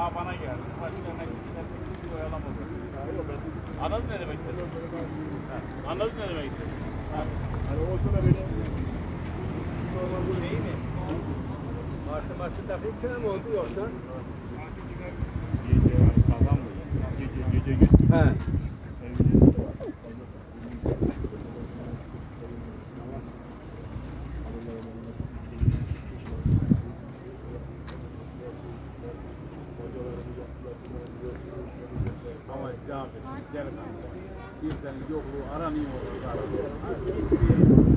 ta bana geldi. Başlarına gittiler. Bir oyalamadı. Anladın ne demek istedim? Anladın ne demek istedim? Hani olsa da benim sormam bu değil mi? Martı martı dakikana mı oldu yoksa? Gece sabah mı? Gece gece gece. He. Cevap et. Gel kanka. Bir senin yokluğu aranıyor insan.